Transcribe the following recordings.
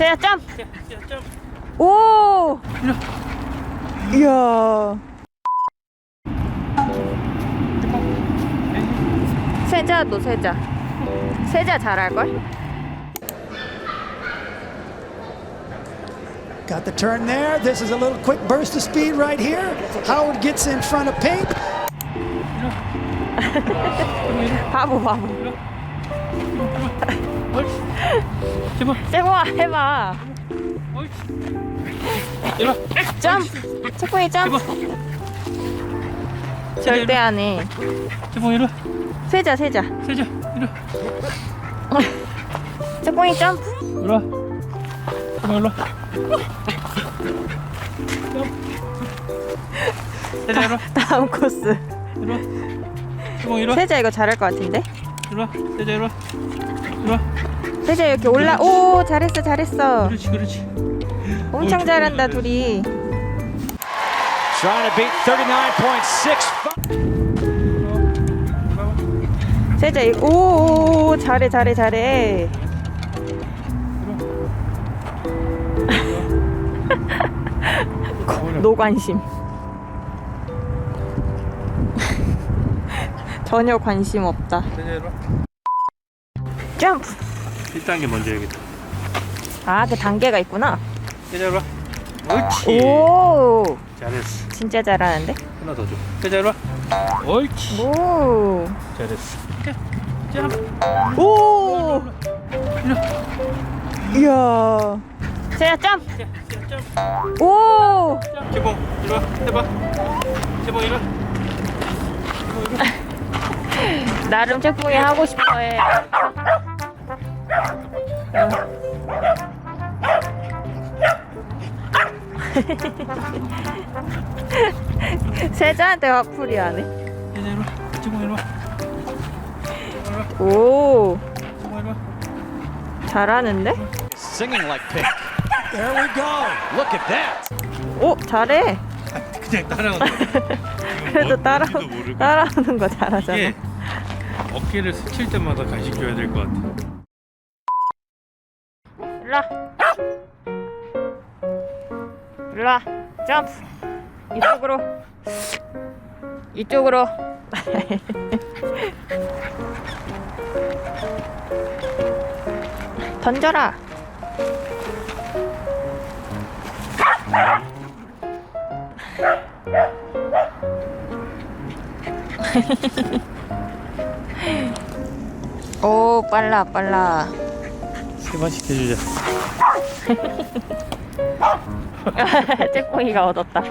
세자 점프. 자, 자, 점. 오. 일로. 이야. 세자도 세자. 세자 잘할 걸? Got the turn there. This is a little quick burst of speed right here. Howard gets in front of Pink. 바보 바보. 세모아 해봐. 옳지. 일로. 점프. 초코이 점프. 절대 안 해. 제발 일로. 세자 세자. 세자. 일로. 초코이 점프. 일로. 와. 제발 일로. 세자 일로. 다음 코스. 일로. 세자 이거 잘할 것 같은데? 일로. 세자 일로. 일로. 세자 이렇게 올라. 오 잘했어 잘했어. 그렇지, 그렇지. 엄청 잘한다 둘이. Trying to beat 39.65. 세자 이- 오, 오 잘해 잘해 잘해. 노관심. 전혀 관심 없다. 점프. 1단계 먼저 해야겠다. 아, 그 단계가 있구나. 일로. 옳지. 오, 잘했어. 진짜 잘하는데. 하나 더 줘. 일로. 옳지. 오, 잘했어. 오. 이야. 자, 점. 오, 제봉 이리 와 해봐 제봉 이리 와 나름 책봉이 하고 싶어해. 세자한테 화풀이 하네. 와와 오, 와 잘하는데? Singing like pink. There we go. Look at that. 오, 잘해. 그냥 따라온다 그래도 따라 뭔지도 모르고. 따라오는 거 잘하잖아. 이게 어깨를 스칠 때마다 간식 줘야 될 것 같아 일로와. 일로와. 점프. 이쪽으로. 이쪽으로. 던져라. 오, 빨라, 빨라. 세 번씩 해주자 째꼬이가 얻었다.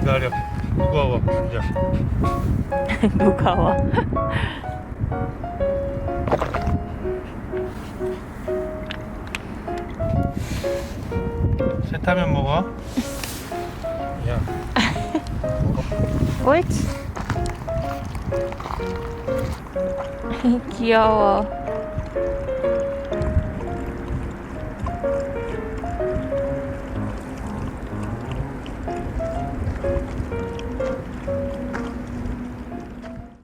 기다려 무거워 앉아 누가 와? 세타면 먹어 야 옳지. 귀여워.